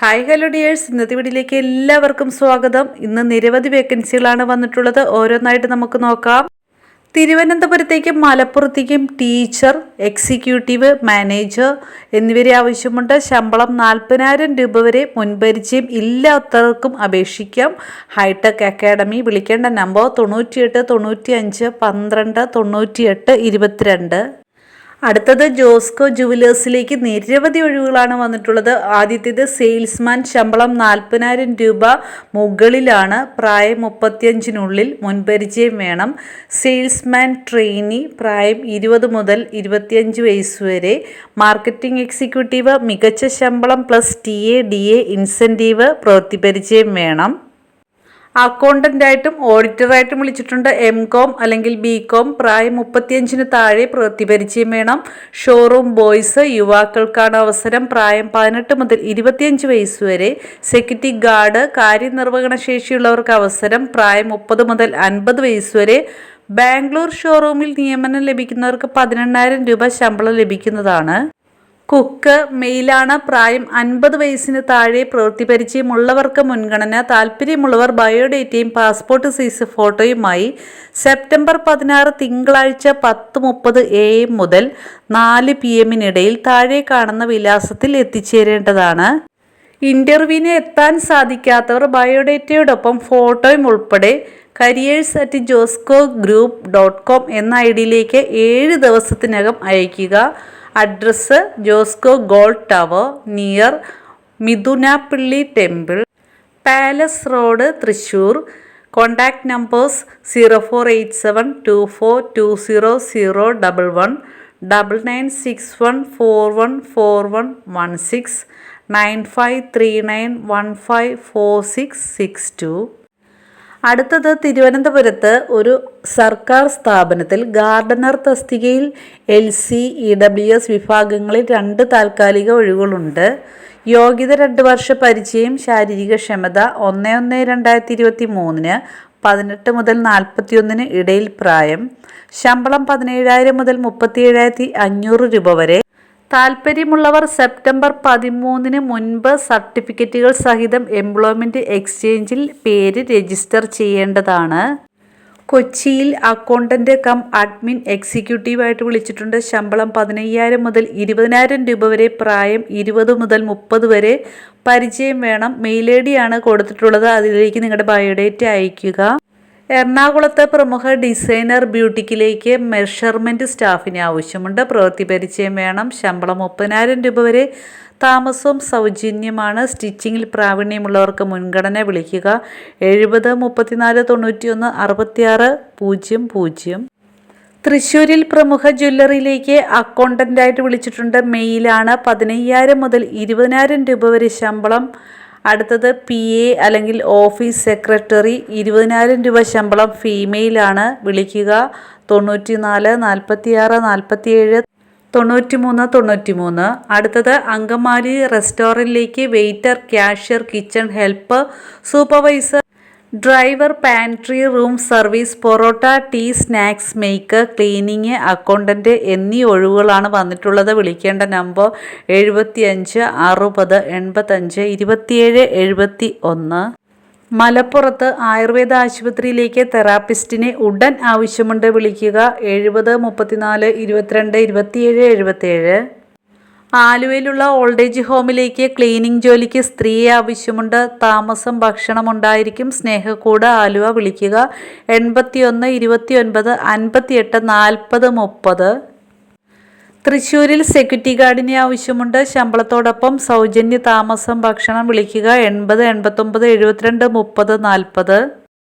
Hi hello dears. ഇന്നത്തെ വീഡിയോയിലേക്ക് എല്ലാവർക്കും സ്വാഗതം. ഇന്ന് നിരവധി വേക്കൻസികളാണ് വന്നിട്ടുള്ളത്. ഓരോന്നായിട്ട് നമുക്ക് നോക്കാം. തിരുവനന്തപുരത്തേക്കും മലപ്പുറത്തേക്കും ടീച്ചർ എക്സിക്യൂട്ടീവ് മാനേജർ എന്നിവരെ ആവശ്യമുണ്ട്. ശമ്പളം നാൽപ്പതിനായിരം രൂപ വരെ മുൻപരിചയം ഇല്ലാത്തവർക്കും അപേക്ഷിക്കാം. ഹൈടെക് അക്കാഡമി വിളിക്കേണ്ട നമ്പർ തൊണ്ണൂറ്റിയെട്ട് തൊണ്ണൂറ്റി അഞ്ച് പന്ത്രണ്ട് തൊണ്ണൂറ്റിയെട്ട് ഇരുപത്തിരണ്ട്. അടുത്തത് ജോസ്കോ ജുവലേഴ്സിലേക്ക് നിരവധി ഒഴിവുകളാണ് വന്നിട്ടുള്ളത്. ആദ്യത്തേത് സെയിൽസ്മാൻ ശമ്പളം നാൽപ്പതിനായിരം രൂപ മുകളിലാണ്. പ്രായം മുപ്പത്തിയഞ്ചിനുള്ളിൽ മുൻപരിചയം വേണം. സെയിൽസ്മാൻ ട്രെയിനി പ്രായം ഇരുപത് മുതൽ ഇരുപത്തിയഞ്ച് വയസ്സ് വരെ. മാർക്കറ്റിംഗ് എക്സിക്യൂട്ടീവ് മികച്ച ശമ്പളം plus T A D A incentive പ്രവൃത്തി പരിചയം വേണം. അക്കൗണ്ടന്റായിട്ടും ഓഡിറ്ററായിട്ടും വിളിച്ചിട്ടുണ്ട്. എം കോം അല്ലെങ്കിൽ ബി കോം പ്രായം മുപ്പത്തിയഞ്ചിന് താഴെ പ്രതിപരിചയം വേണം. ഷോറൂം ബോയ്സ് യുവാക്കൾക്കാണ് അവസരം. പ്രായം പതിനെട്ട് മുതൽ ഇരുപത്തിയഞ്ച് വയസ്സ് വരെ സെക്യൂരിറ്റി ഗാർഡ് കാര്യനിർവഹണ ശേഷിയുള്ളവർക്ക് അവസരം. പ്രായം മുപ്പത് മുതൽ അൻപത് വയസ്സ് വരെ ബാംഗ്ലൂർ ഷോറൂമിൽ നിയമനം ലഭിക്കുന്നവർക്ക് പതിനെണ്ണായിരം രൂപ ശമ്പളം ലഭിക്കുന്നതാണ്. കുക്ക് മെയിലാണ് പ്രായം അൻപത് വയസ്സിന് താഴെ പ്രവൃത്തി പരിചയമുള്ളവർക്ക് മുൻഗണന. താല്പര്യമുള്ളവർ ബയോഡേറ്റയും പാസ്പോർട്ട് സൈസ് ഫോട്ടോയുമായി സെപ്റ്റംബർ പതിനാറ് തിങ്കളാഴ്ച പത്ത് മുപ്പത് എ എം മുതൽ നാല് പി എമ്മിനിടയിൽ താഴെ കാണുന്ന വിലാസത്തിൽ എത്തിച്ചേരേണ്ടതാണ്. ഇന്റർവ്യൂവിന് എത്താൻ സാധിക്കാത്തവർ ബയോഡേറ്റയോടൊപ്പം ഫോട്ടോയും ഉൾപ്പെടെ careers at Josco group dot com എന്ന ഐ ഡിയിലേക്ക് ഏഴ് ദിവസത്തിനകം അയയ്ക്കുക. Address Josco gold tower near Mithunappilly temple palace road Thrissur contact numbers zero four eight seven two four two zero zero double one double nine six one four one four one one six nine five three nine one five four six six two. അടുത്തത് തിരുവനന്തപുരത്ത് ഒരു സർക്കാർ സ്ഥാപനത്തിൽ gardener തസ്തികയിൽ L C E W S വിഭാഗങ്ങളിൽ രണ്ട് താൽക്കാലിക ഒഴിവുകളുണ്ട്. യോഗ്യത രണ്ട് വർഷ പരിചയം ശാരീരിക ക്ഷമത ഒന്ന് ഒന്ന് രണ്ടായിരത്തി ഇരുപത്തി മൂന്നിന് പതിനെട്ട് മുതൽ നാൽപ്പത്തിയൊന്നിന് ഇടയിൽ പ്രായം ശമ്പളം പതിനേഴായിരം മുതൽ മുപ്പത്തി ഏഴായിരത്തി അഞ്ഞൂറ് രൂപ വരെ താൽപ്പര്യമുള്ളവർ സെപ്റ്റംബർ പതിമൂന്നിന് മുൻപ് സർട്ടിഫിക്കറ്റുകൾ സഹിതം എംപ്ലോയ്മെന്റ് എക്സ്ചേഞ്ചിൽ പേര് രജിസ്റ്റർ ചെയ്യേണ്ടതാണ്. കൊച്ചിയിൽ അക്കൗണ്ടന്റ് കം അഡ്മിൻ എക്സിക്യൂട്ടീവായിട്ട് വിളിച്ചിട്ടുണ്ട്. ശമ്പളം പതിനയ്യായിരം മുതൽ ഇരുപതിനായിരം രൂപ വരെ പ്രായം ഇരുപത് മുതൽ മുപ്പത് വരെ. പരിചയം വേണം. മെയിൽ ഐ ഡിയാണ് കൊടുത്തിട്ടുള്ളത്. അതിലേക്ക് നിങ്ങളുടെ ബയോഡേറ്റ അയയ്ക്കുക. എറണാകുളത്ത് പ്രമുഖ ഡിസൈനർ ബ്യൂട്ടിക്കിലേക്ക് മെഷർമെന്റ് സ്റ്റാഫിനെ ആവശ്യമുണ്ട്. പ്രവൃത്തി പരിചയം വേണം. ശമ്പളം മുപ്പതിനായിരം രൂപ വരെ. താമസവും സൗജന്യമാണ്. സ്റ്റിച്ചിങ്ങിൽ പ്രാവീണ്യമുള്ളവർക്ക് മുൻഗണന വിളിക്കുക. എഴുപത് മുപ്പത്തിനാല് തൊണ്ണൂറ്റിയൊന്ന് അറുപത്തിയാറ് പൂജ്യം പൂജ്യം. തൃശ്ശൂരിൽ പ്രമുഖ ജ്വല്ലറിയിലേക്ക് അക്കൗണ്ടന്റായിട്ട് വിളിച്ചിട്ടുണ്ട്. മെയിലാണ് പതിനയ്യായിരം മുതൽ ഇരുപതിനായിരം രൂപ വരെ ശമ്പളം അടുത്തത് പി എ അല്ലെങ്കിൽ ഓഫീസ് സെക്രട്ടറി. ഇരുപതിനായിരം രൂപ ശമ്പളം ഫീമെയിലാണ്. വിളിക്കുക. തൊണ്ണൂറ്റി നാല് നാൽപ്പത്തി ആറ് നാൽപ്പത്തി ഏഴ് തൊണ്ണൂറ്റി മൂന്ന് തൊണ്ണൂറ്റി മൂന്ന് അടുത്തത് Angamaly റെസ്റ്റോറന്റിലേക്ക് waiter cashier kitchen help supervisor driver pantry room service parotta tea snacks maker cleaning accountant എന്നീ ഒഴിവുകളാണ് വന്നിട്ടുള്ളത്. വിളിക്കേണ്ട നമ്പർ എഴുപത്തി അഞ്ച് അറുപത് എൺപത്തഞ്ച് ഇരുപത്തിയേഴ് എഴുപത്തി ഒന്ന് മലപ്പുറത്ത് ആയുർവേദ ആശുപത്രിയിലേക്ക് തെറാപ്പിസ്റ്റിനെ ഉടൻ ആവശ്യമുണ്ട് വിളിക്കുക. എഴുപത് മുപ്പത്തിനാല് ഇരുപത്തിരണ്ട് ഇരുപത്തിയേഴ് എഴുപത്തിയേഴ്. ആലുവയിലുള്ള ഓൾഡ് ഏജ് ഹോമിലേക്ക് ക്ലീനിങ് ജോലിക്ക് സ്ത്രീയെ ആവശ്യമുണ്ട്. താമസം ഭക്ഷണം ഉണ്ടായിരിക്കും. സ്നേഹക്കൂട് ആലുവ വിളിക്കുക. എൺപത്തി ഒന്ന് ഇരുപത്തി ഒൻപത് അൻപത്തിയെട്ട് നാൽപ്പത് മുപ്പത്. തൃശ്ശൂരിൽ സെക്യൂരിറ്റി ഗാർഡിനെ ആവശ്യമുണ്ട്. ശമ്പളത്തോടൊപ്പം സൗജന്യ താമസം ഭക്ഷണം വിളിക്കുക. എൺപത് എൺപത്തൊമ്പത് എഴുപത്തിരണ്ട് മുപ്പത് നാൽപ്പത്.